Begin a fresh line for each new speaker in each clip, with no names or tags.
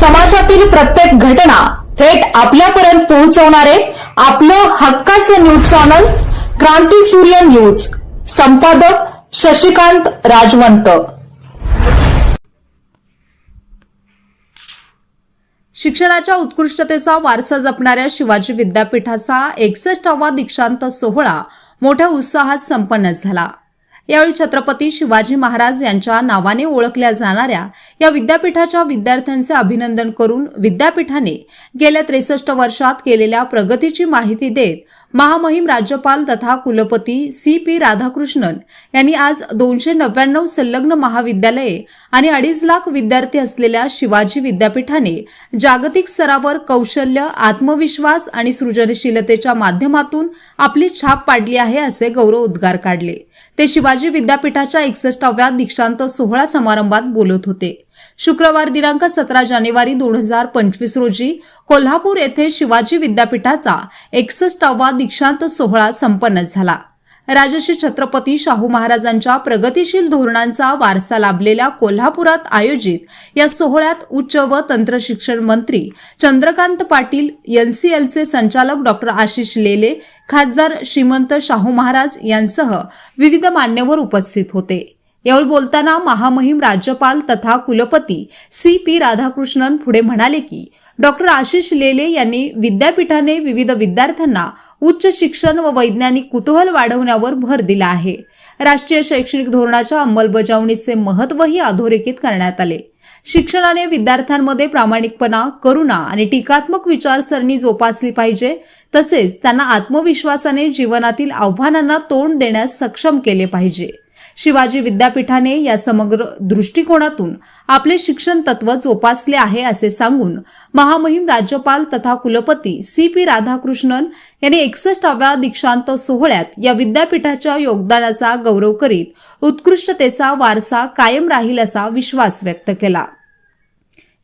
समाजातील प्रत्येक घटना थेट आपल्यापर्यंत पोहोचवणारे आपलं हक्काचं न्यूज चॅनल क्रांती सूर्य न्यूज. संपादक शशिकांत राजवंत.
शिक्षणाच्या उत्कृष्टतेचा वारसा जपणाऱ्या शिवाजी विद्यापीठाचा एकसष्टावा दीक्षांत सोहळा मोठ्या उत्साहात संपन्न झाला. यावेळी छत्रपती शिवाजी महाराज यांच्या नावाने ओळखल्या जाणाऱ्या या विद्यापीठाच्या विद्यार्थ्यांचे अभिनंदन करून विद्यापीठाने गेल्या त्रेसष्ट वर्षात केलेल्या प्रगतीची माहिती देत महामहिम राज्यपाल तथा कुलपती सी पी राधाकृष्णन यांनी आज दोनशे नव्याण्णव संलग्न महाविद्यालये आणि अडीच लाख विद्यार्थी असलेल्या शिवाजी विद्यापीठाने जागतिक स्तरावर कौशल्य आत्मविश्वास आणि सृजनशीलतेच्या माध्यमातून आपली छाप पाडली आहे असे गौरव उद्गार काढले. ते शिवाजी विद्यापीठाच्या एकसष्टाव्या दीक्षांत सोहळा समारंभात बोलत होते. शुक्रवार दिनांक सतरा जानेवारी दोन हजार पंचवीस रोजी कोल्हापूर येथे शिवाजी विद्यापीठाचा एकसष्टावा दीक्षांत सोहळा संपन्न झाला. राजश्री छत्रपती शाहू महाराजांच्या प्रगतीशील धोरणांचा वारसा लाभलेल्या कोल्हापुरात आयोजित या सोहळ्यात उच्च व तंत्रशिक्षण मंत्री चंद्रकांत पाटील एनसीएलचे संचालक डॉक्टर आशिष लेले खासदार श्रीमंत शाहू महाराज यांसह विविध मान्यवर उपस्थित होते. यावेळी बोलताना महामहिम राज्यपाल तथा कुलपती सी पी राधाकृष्णन पुढे म्हणाले की डॉक्टर आशिष लेले यांनी विद्यापीठाने विविध विद्यार्थ्यांना उच्च शिक्षण व वैज्ञानिक कुतूहल वाढवण्यावर भर दिला आहे. राष्ट्रीय शैक्षणिक धोरणाच्या अंमलबजावणीचे महत्वही अधोरेखित करण्यात आले. शिक्षणाने विद्यार्थ्यांमध्ये प्रामाणिकपणा करुणा आणि टीकात्मक विचारसरणी जोपासली पाहिजे तसेच त्यांना आत्मविश्वासाने जीवनातील आव्हानांना तोंड देण्यास सक्षम केले पाहिजे. शिवाजी विद्यापीठाने या समग्र दृष्टिकोनातून आपले शिक्षण तत्व जोपासले आहे असे सांगून महामहिम राज्यपाल तथा कुलपती सी पी राधाकृष्णन यांनी एकसष्टाव्या दीक्षांत सोहळ्यात या विद्यापीठाच्या योगदानाचा गौरव करीत उत्कृष्टतेचा वारसा कायम राहील असा विश्वास व्यक्त केला.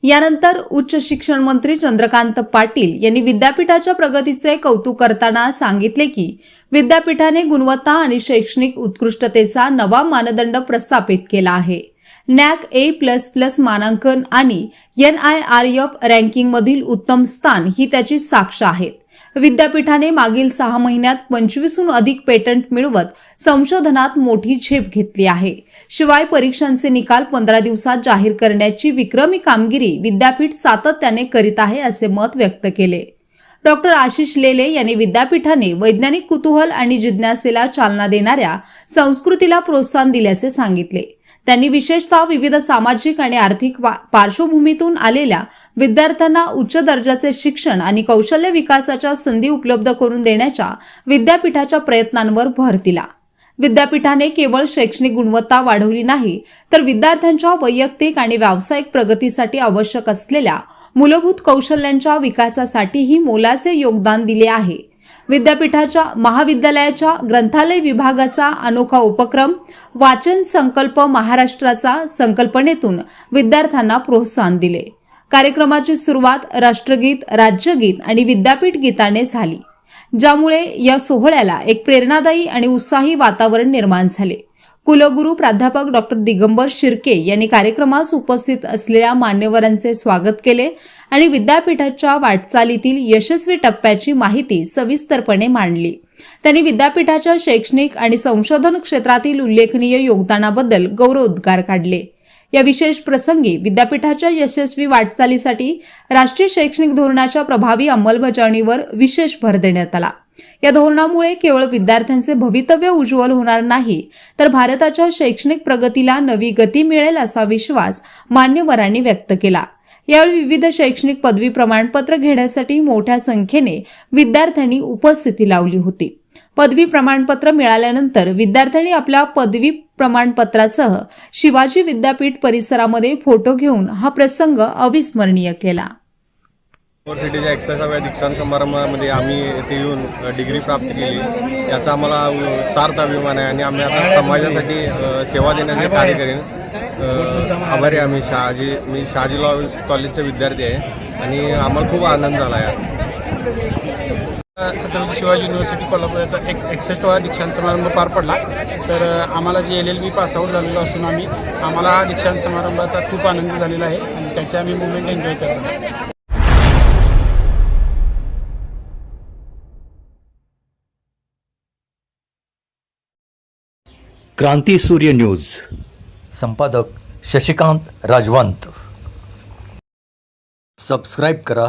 यानंतर उच्च शिक्षण मंत्री चंद्रकांत पाटील यांनी विद्यापीठाच्या प्रगतीचे कौतुक करताना सांगितले की विद्यापीठाने गुणवत्ता आणि शैक्षणिक उत्कृष्टतेचा नवा मानदंड प्रस्थापित केला आहे. नॅक ए प्लस प्लस मानांकन आणि एन आय आर एफ रँकिंगमधील उत्तम स्थान ही त्याची साक्ष आहेत. विद्यापीठाने मागील सहा महिन्यात पंचवीसहून अधिक पेटंट मिळवत संशोधनात मोठी झेप घेतली आहे. शिवाय परीक्षांचे निकाल पंधरा दिवसात जाहीर करण्याची विक्रमी कामगिरी विद्यापीठ सातत्याने करीत आहे असे मत व्यक्त केले. डॉक्टर आशिष लेले यांनी विद्यापीठाने वैज्ञानिक कुतूहल आणि जिज्ञासेला चालना देणाऱ्या संस्कृतीला प्रोत्साहन दिल्याचे सांगितले. त्यांनी विशेषतः विविध सामाजिक आणि आर्थिक पार्श्वभूमीतून आलेल्या विद्यार्थ्यांना उच्च दर्जाचे शिक्षण आणि कौशल्य विकासाच्या संधी उपलब्ध करून देण्याच्या विद्यापीठाच्या प्रयत्नांवर भर दिला. विद्यापीठाने केवळ शैक्षणिक गुणवत्ता वाढवली नाही तर विद्यार्थ्यांच्या वैयक्तिक आणि व्यावसायिक प्रगतीसाठी आवश्यक असलेल्या मूलभूत कौशल्यांच्या विकासासाठीही मोलाचे योगदान दिले आहे. विद्यापीठाच्या महाविद्यालयाच्या ग्रंथालय विभागाचा अनोखा उपक्रम वाचन संकल्प महाराष्ट्राचा संकल्पनेतून विद्यार्थ्यांना प्रोत्साहन दिले. कार्यक्रमाची सुरुवात राष्ट्रगीत राज्यगीत आणि विद्यापीठ गीताने झाली ज्यामुळे या सोहळ्याला एक प्रेरणादायी आणि उत्साही वातावरण निर्माण झाले. कुलगुरू प्राध्यापक डॉक्टर दिगंबर शिर्के यांनी कार्यक्रमास उपस्थित असलेल्या मान्यवरांचे स्वागत केले आणि विद्यापीठाच्या वाटचालीतील यशस्वी टप्प्याची माहिती सविस्तरपणे मांडली. त्यांनी विद्यापीठाच्या शैक्षणिक आणि संशोधन क्षेत्रातील उल्लेखनीय योगदानाबद्दल गौरवोद्गार काढले. या विशेष प्रसंगी विद्यापीठाच्या यशस्वी वाटचालीसाठी राष्ट्रीय शैक्षणिक धोरणाच्या प्रभावी अंमलबजावणीवर विशेष भर देण्यात आला. या धोरणामुळे केवळ विद्यार्थ्यांचे भवितव्य उज्ज्वल होणार नाही तर भारताच्या शैक्षणिक प्रगतीला नवी गती मिळेल असा विश्वास मान्यवरांनी व्यक्त केला. यावेळी विविध शैक्षणिक पदवी प्रमाणपत्र घेण्यासाठी मोठ्या संख्येने विद्यार्थ्यांनी उपस्थिती लावली होती. पदवी प्रमाणपत्र मिळाल्यानंतर विद्यार्थ्यांनी आपल्या पदवी प्रमाणपत्रासह शिवाजी विद्यापीठ परिसरामध्ये फोटो घेऊन हा प्रसंग अविस्मरणीय केला.
युनिव्हर्सिटीच्या एकसष्टाव्या दीक्षांत समारंभामध्ये आम्ही येथे येऊन डिग्री प्राप्त केली. याचा आम्हाला सार्थ अभिमान आहे आणि आम्ही आता समाजासाठी सेवा देण्याचे कार्य करेन. आभारी आम्ही. शहाजी मी शहाजी लॉ कॉलेजचे विद्यार्थी आहे आणि आम्हाला खूप आनंद झाला आहे
छत्रपती शिवाजी युनिव्हर्सिटी कोल्हापूरचा एक एकसष्टवा दीक्षांत समारंभ पार पडला. तर आम्हाला जे एल एल बी पासआउट झालेलो असून आम्ही आम्हाला हा दीक्षांत समारंभाचा खूप आनंद झालेला आहे आणि त्याचे आम्ही मुवमेंट एन्जॉय करतो
क्रांती सूर्य न्यूज. संपादक शशिकांत राजवंत. सबस्क्राईब करा.